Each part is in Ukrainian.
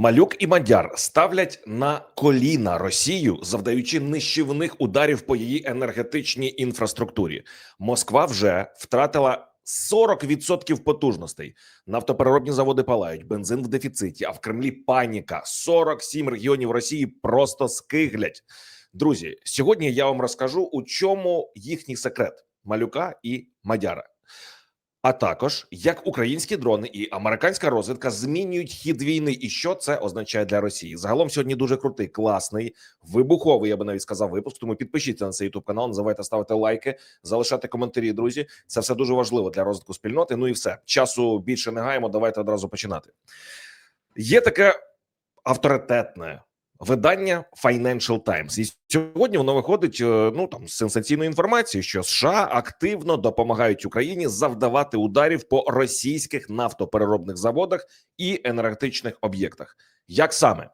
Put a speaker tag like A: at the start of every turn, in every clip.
A: Малюк і Мадяр ставлять на коліна Росію, завдаючи нищівних ударів по її енергетичній інфраструктурі. Москва вже втратила 40% потужностей. Нафтопереробні заводи палають, бензин в дефіциті. А в Кремлі паніка. 47 регіонів Росії просто скиглять. Друзі, сьогодні я вам розкажу, у чому їхній секрет малюка і Мадяра. А також як українські дрони і американська розвідка змінюють хід війни, і що це означає для Росії. Загалом сьогодні дуже крутий, класний, вибуховий. Я би навіть сказав випуск. Тому підпишіться на цей ютуб канал. Не забувайте ставити лайки, залишати коментарі. Друзі, це все дуже важливо для розвитку спільноти. Ну і все часу більше не гаємо. Давайте одразу починати. Є таке авторитетне видання Financial Times. І сьогодні воно виходить е, ну там з сенсаційною інформацією, що США активно допомагають Україні завдавати ударів по російських нафтопереробних заводах і енергетичних об'єктах. Як саме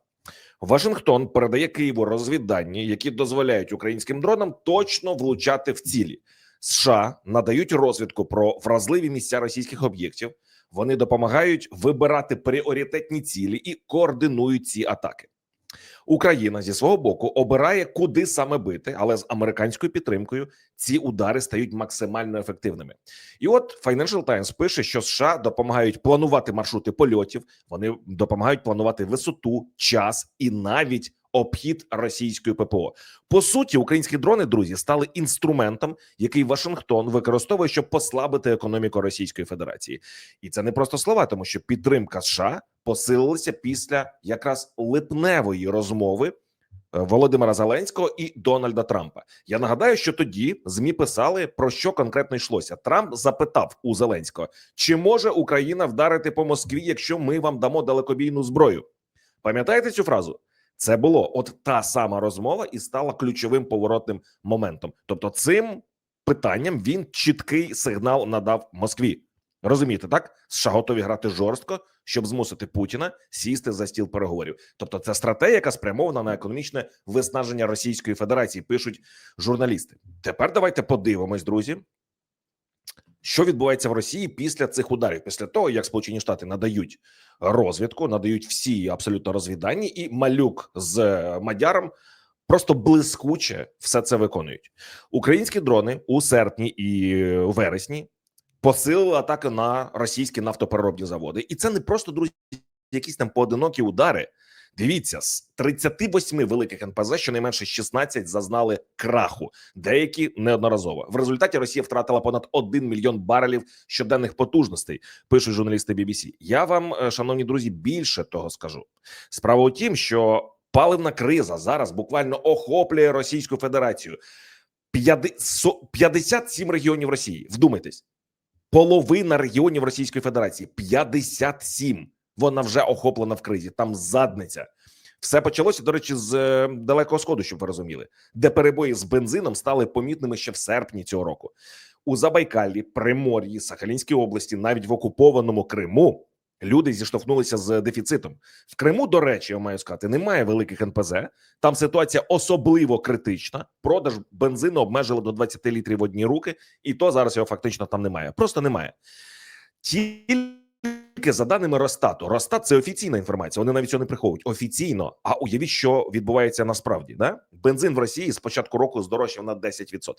A: Вашингтон передає Києву розвіддані, які дозволяють українським дронам точно влучати в цілі. США надають розвідку про вразливі місця російських об'єктів. Вони допомагають вибирати пріоритетні цілі і координують ці атаки. Україна зі свого боку обирає, куди саме бити, але з американською підтримкою ці удари стають максимально ефективними. І от Financial Times пише, що США допомагають планувати маршрути польотів, вони допомагають планувати висоту, час і навіть обхід російської ППО. По суті, українські дрони, друзі, стали інструментом, який Вашингтон використовує, щоб послабити економіку Російської Федерації, і це не просто слова, тому що підтримка США посилилася після якраз липневої розмови. е, Володимира Зеленського і Дональда Трампа. Я нагадаю, що тоді змі писали про що конкретно йшлося. Трамп запитав у Зеленського, чи може Україна вдарити по Москві, якщо ми вам дамо далекобійну зброю. Пам'ятаєте цю фразу? Це було от та сама розмова і стала ключовим поворотним моментом. Тобто, цим питанням він чіткий сигнал надав Москві. Розумієте, так? США готові грати жорстко, щоб змусити Путіна сісти за стіл переговорів. Тобто, це стратегія, яка спрямована на економічне виснаження Російської Федерації, пишуть журналісти. Тепер давайте подивимось, друзі. Що відбувається в Росії після цих ударів, після того як Сполучені Штати надають розвідку, надають всі абсолютно розвіданні, і малюк з е, Мадяром просто блискуче все це виконують. Українські дрони у серпні і вересні посилили атаки на російські нафтопереробні заводи, і це не просто друзі, якісь там поодинокі удари. Дивіться, з 38 великих НПЗ щонайменше 16 зазнали краху, деякі неодноразово. В результаті Росія втратила понад 1 мільйон барелів щоденних потужностей. Пишуть журналісти BBC. Я вам, е, шановні друзі, більше того скажу. Справа у тім, що паливна криза зараз буквально охоплює Російську Федерацію. 57 регіонів Росії. Вдумайтесь, половина регіонів Російської Федерації 57. Вона вже охоплена в кризі. Там задниця. Все почалося, до речі, з е, далекого сходу, щоб ви розуміли, де перебої з бензином стали помітними ще в серпні цього року. У Забайкалі, Примор'ї, Сахалінській області, навіть в окупованому Криму люди зіштовхнулися з дефіцитом. В Криму, до речі, я маю сказати, немає великих НПЗ. Там ситуація особливо критична. Продаж бензину обмежили до 20 літрів в одні руки, і то зараз його фактично там немає. Просто немає. Тільки за даними Росстату, Росстат – це офіційна інформація. Вони навіть цього не приховують офіційно. А уявіть, що відбувається насправді. Да? Бензин в Росії з початку року здорожчав на 10%.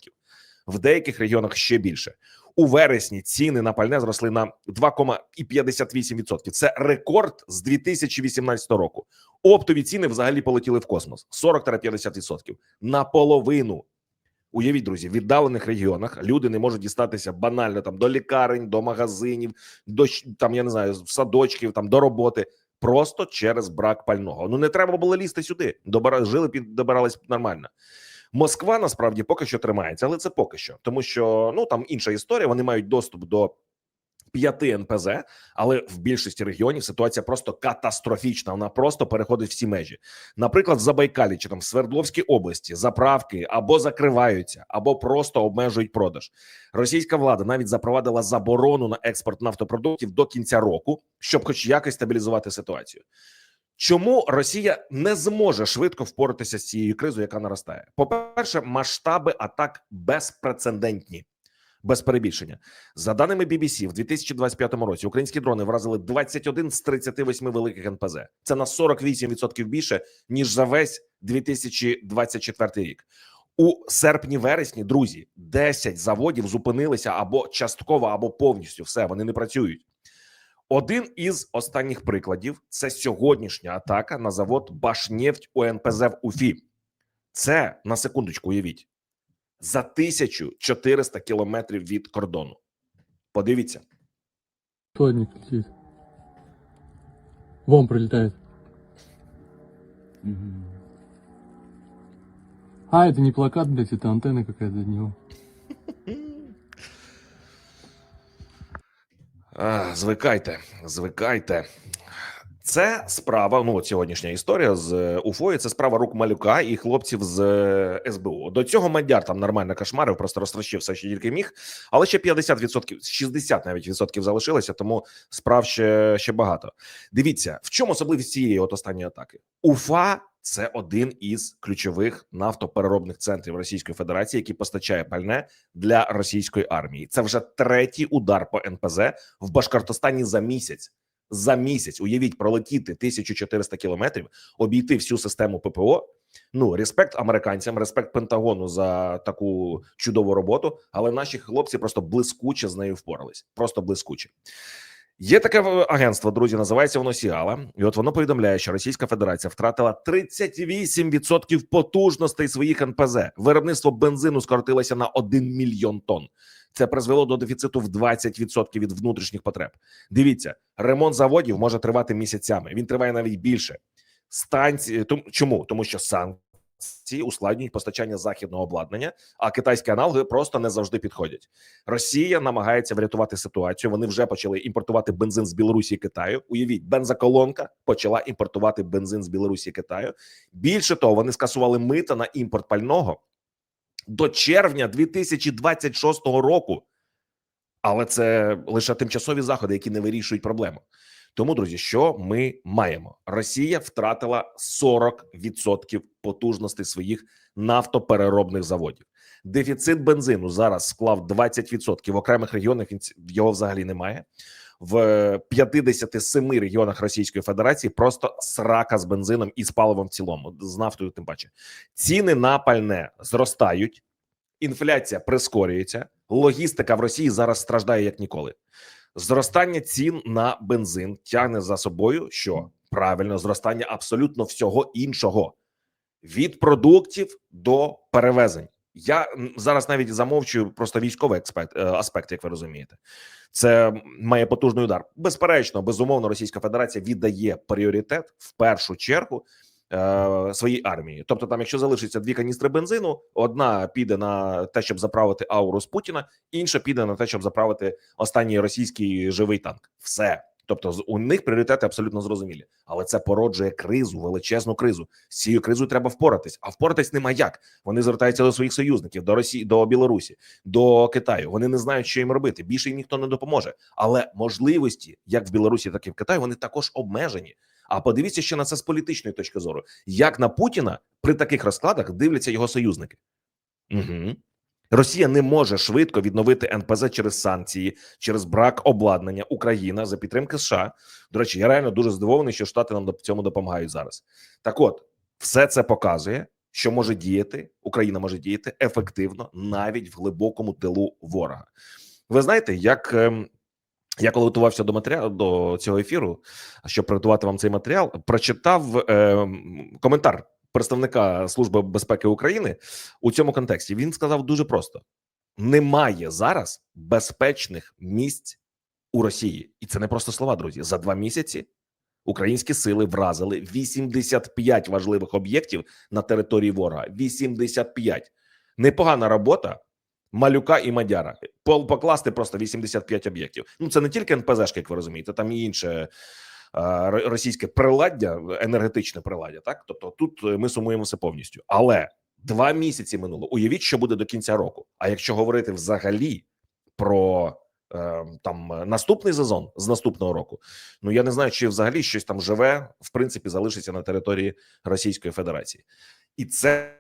A: В деяких регіонах ще більше. У вересні ціни на пальне зросли на 2,58%. Це рекорд з 2018 року. Оптові ціни взагалі полетіли в космос 40-50%. Наполовину. Уявіть, друзі, в віддалених регіонах люди не можуть дістатися банально там до лікарень, до магазинів, до там я не знаю, садочків, там до роботи. Просто через брак пального. Ну не треба було лізти сюди. Добира жили під добирались нормально. Москва насправді поки що тримається, але це поки що, тому що ну там інша історія. Вони мають доступ до п'яти НПЗ, але в більшості регіонів ситуація просто катастрофічна. Вона просто переходить всі межі. Наприклад, в Забайкалі чи там Свердловській області заправки або закриваються, або просто обмежують продаж. Російська влада навіть запровадила заборону на експорт нафтопродуктів до кінця року, щоб, хоч якось стабілізувати ситуацію. Чому Росія не зможе швидко впоратися з цією кризою, яка наростає? По перше, масштаби атак безпрецедентні. Без перебільшення. За даними BBC, в 2025 році українські дрони вразили 21 з 38 великих НПЗ. Це на 48% більше ніж за весь 2024 рік. У серпні-вересні, друзі, 10 заводів зупинилися або частково, або повністю. Все вони не працюють. Один із останніх прикладів це сьогоднішня атака на завод Башнефть УНПЗ в Уфі. Це на секундочку, уявіть, за 1400 кілометрів від кордону. Подивіться,
B: Плотник летит. Вон прилетает. А, это не плакат, блядь, это антенна какая-то от него.
A: А, звикайте, звикайте. Це справа. Ну, от сьогоднішня історія з е, Уфою. Це справа рук малюка і хлопців з е, СБУ. До цього Мадяр там нормально кошмарив, просто розтрощив все, що тільки міг. Але ще 50%, 60 навіть відсотків залишилося, тому справ ще, ще багато. Дивіться, в чому особливість цієї от останньої атаки? Уфа це один із ключових нафтопереробних центрів Російської Федерації, який постачає пальне для російської армії. Це вже третій удар по НПЗ в Башкортостані за місяць. За місяць уявіть пролетіти 1400 кілометрів, обійти всю систему ППО. Ну респект американцям, респект Пентагону за таку чудову роботу. Але наші хлопці просто блискуче з нею впорались. Просто блискуче. Є таке в- агентство, друзі, називається воно Сіала, і от воно повідомляє, що Російська Федерація втратила 38% потужностей своїх НПЗ. Виробництво бензину скоротилося на 1 мільйон тонн. Це призвело до дефіциту в 20% від внутрішніх потреб. Дивіться, ремонт заводів може тривати місяцями. Він триває навіть більше. Станції чому? Тому що санкції ускладнюють постачання західного обладнання, а китайські аналоги просто не завжди підходять. Росія намагається врятувати ситуацію. Вони вже почали імпортувати бензин з Білорусі і Китаю. Уявіть, бензоколонка почала імпортувати бензин з Білорусі і Китаю. Більше того, вони скасували мита на імпорт пального до червня 2026 року. Але це лише тимчасові заходи, які не вирішують проблему. Тому, друзі, що ми маємо? Росія втратила 40% потужностей своїх нафтопереробних заводів. Дефіцит бензину зараз склав 20%. В окремих регіонах його взагалі немає. В 57 регіонах Російської Федерації просто срака з бензином і з паливом в цілому, з нафтою, тим паче. Ціни на пальне зростають, інфляція прискорюється. Логістика в Росії зараз страждає як ніколи. Зростання цін на бензин тягне за собою, що правильно зростання абсолютно всього іншого від продуктів до перевезень. Я зараз навіть замовчую просто військовий аспект, е, аспект, як ви розумієте. Це має потужний удар. Безперечно, безумовно, Російська Федерація віддає пріоритет в першу чергу е, своїй армії. Тобто, там, якщо залишиться дві каністри бензину, одна піде на те, щоб заправити ауру з Путіна, інша піде на те, щоб заправити останній російський живий танк. Все. Тобто, у них пріоритети абсолютно зрозумілі, але це породжує кризу, величезну кризу. З цією кризою треба впоратись, а впоратись нема як. Вони звертаються до своїх союзників, до Росії, до Білорусі, до Китаю. Вони не знають, що їм робити. Більше їм ніхто не допоможе. Але можливості, як в Білорусі, так і в Китаї, вони також обмежені. А подивіться ще на це з політичної точки зору, як на Путіна при таких розкладах дивляться його союзники. Угу. Росія не може швидко відновити НПЗ через санкції, через брак обладнання. Україна за підтримки США. До речі, я реально дуже здивований, що Штати нам в цьому допомагають зараз. Так, от все це показує, що може діяти Україна може діяти ефективно навіть в глибокому тилу ворога. Ви знаєте, як ем, я коли готувався до матеріалу до цього ефіру, щоб приготувати вам цей матеріал, прочитав ем, коментар представника Служби безпеки України у цьому контексті. Він сказав дуже просто: немає зараз безпечних місць у Росії, і це не просто слова, друзі. За два місяці українські сили вразили 85 важливих об'єктів на території ворога. 85. непогана робота. Малюка і Мадяра покласти просто 85 об'єктів. Ну це не тільки НПЗшки, як ви розумієте, там і інше російське приладдя, енергетичне приладдя. Так, тобто тут е, ми сумуємо все повністю. Але два місяці минуло. Уявіть, що буде до кінця року. А якщо говорити взагалі про е, там наступний сезон з наступного року, ну я не знаю, чи взагалі щось там живе, в принципі, залишиться на території Російської Федерації, і це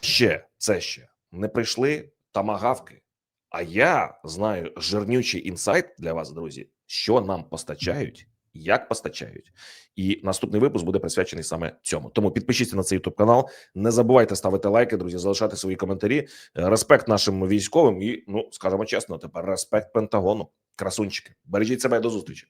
A: ще це ще не прийшли тамагавки, А я знаю жирнючий інсайт для вас, друзі, що нам постачають, як постачають. І наступний випуск буде присвячений саме цьому. Тому підпишіться на цей YouTube канал. Не забувайте ставити лайки, друзі, залишати свої коментарі. Респект нашим військовим і, ну скажемо чесно, тепер респект Пентагону. Красунчики. Бережіть себе до зустрічі.